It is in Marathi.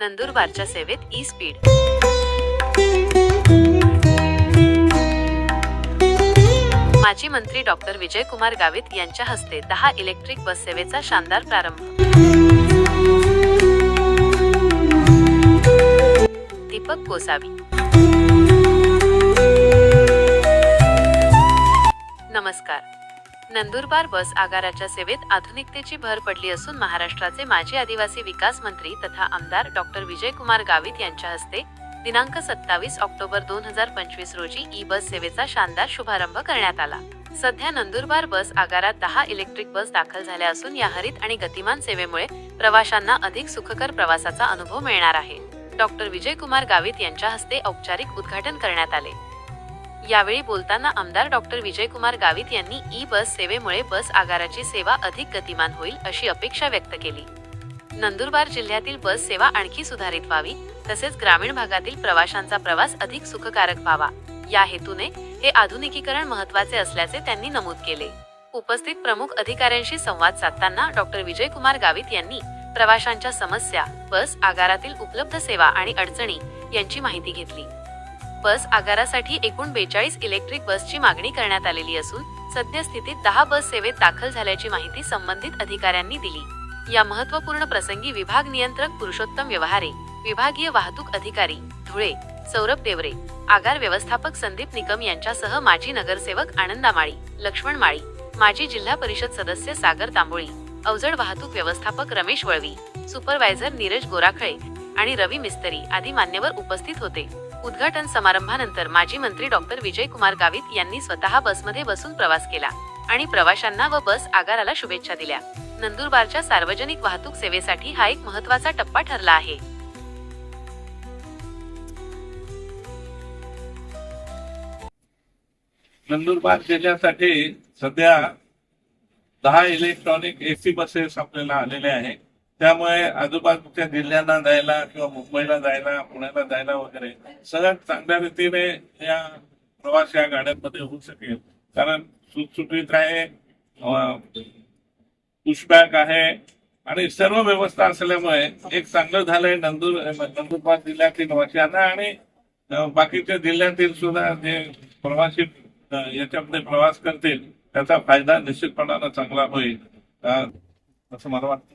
नंदुरबारच्या सेवेत ई स्पीड माजी मंत्री डॉक्टर विजयकुमार गावित यांच्या हस्ते दहा इलेक्ट्रिक बस सेवेचा शानदार प्रारंभ. दीपक कोसावी नमस्कार. नंदुरबार बस आगाराच्या सेवेत आधुनिकतेची भर पडली असून महाराष्ट्राचे माजी आदिवासी विकास मंत्री तथा आमदार डॉक्टर विजयकुमार गावित यांच्या हस्ते दिनांक सत्तावीस ऑक्टोबर दोन हजार पंचवीस रोजी ई बस सेवेचा शानदार शुभारंभ करण्यात आला. सध्या नंदुरबार बस आगारात दहा इलेक्ट्रिक बस दाखल झाल्या असून या हरित आणि गतिमान सेवेमुळे प्रवाशांना अधिक सुखकर प्रवासाचा अनुभव मिळणार आहे. डॉक्टर विजयकुमार गावित यांच्या हस्ते औपचारिक उद्घाटन करण्यात आले. यावेळी बोलताना आमदार डॉक्टर विजयकुमार गावित यांनी ई बस सेवेमुळे बस आगाराची सेवा अधिक गतिमान होईल अशी अपेक्षा व्यक्त केली. नंदुरबार जिल्ह्यातील बस सेवा आणखी सुधारित व्हावी तसेच ग्रामीण भागातील प्रवाशांचा प्रवास अधिक सुखकारक व्हावा. या हेतूने हे आधुनिकीकरण महत्त्वाचे असल्याचे त्यांनी नमूद केले. उपस्थित प्रमुख अधिकाऱ्यांशी संवाद साधताना डॉक्टर विजयकुमार गावित यांनी प्रवाशांच्या समस्या बस आगारातील उपलब्ध सेवा आणि अडचणी यांची माहिती घेतली. बस आगारासाठी एकूण बेचाळीस इलेक्ट्रिक बसची मागणी करण्यात आलेली असून सद्यस्थितीत दहा बस सेवेत दाखल झाल्याची माहिती संबंधित अधिकाऱ्यांनी दिली. या महत्त्वपूर्ण प्रसंगी विभाग नियंत्रक पुरुषोत्तम व्यवहारे विभागीय वाहतूक अधिकारी धुळे सौरभ देवरे आगार व्यवस्थापक संदीप निकम यांच्यासह माजी नगरसेवक आनंदा माळी लक्ष्मण माळी माजी जिल्हा परिषद सदस्य सागर तांबोळी अवजड वाहतूक व्यवस्थापक रमेश वळवी सुपरवायझर नीरज गोराखळे आणि रवी मिस्तरी आदी मान्यवर उपस्थित होते. उद्घाटन समारंभानंतर माजी मंत्री डॉक्टर विजय कुमार गावित यांनी स्वतः बसमध्ये बसून प्रवास केला आणि प्रवाशांना व बस आगाराला शुभेच्छा दिल्या. नंदुरबारच्या सार्वजनिक वाहतूक सेवेसाठी हा एक महत्त्वाचा टप्पा ठरला आहे. नंदुरबार जिल्ह्यासाठी सध्या दहा इलेक्ट्रॉनिक एसी बसेस आपल्याला आलेल्या आहेत. त्यामुळे आजूबाजूच्या जिल्ह्यांना जायला किंवा मुंबईला जायला पुण्याला जायला वगैरे सगळ्यात चांगल्या रीतीने या प्रवास या गाड्यांमध्ये होऊ शकेल. कारण सुटसुटीत आहे पुशबॅक आहे आणि सर्व व्यवस्था असल्यामुळे एक चांगलं झालंय नंदुर नंदुरबार जिल्ह्यातील वासियांना आणि बाकीच्या जिल्ह्यातील सुद्धा जे प्रवासी याच्यामध्ये प्रवास करतील त्याचा फायदा निश्चितपणानं चांगला होईल. असं मला वाटतं.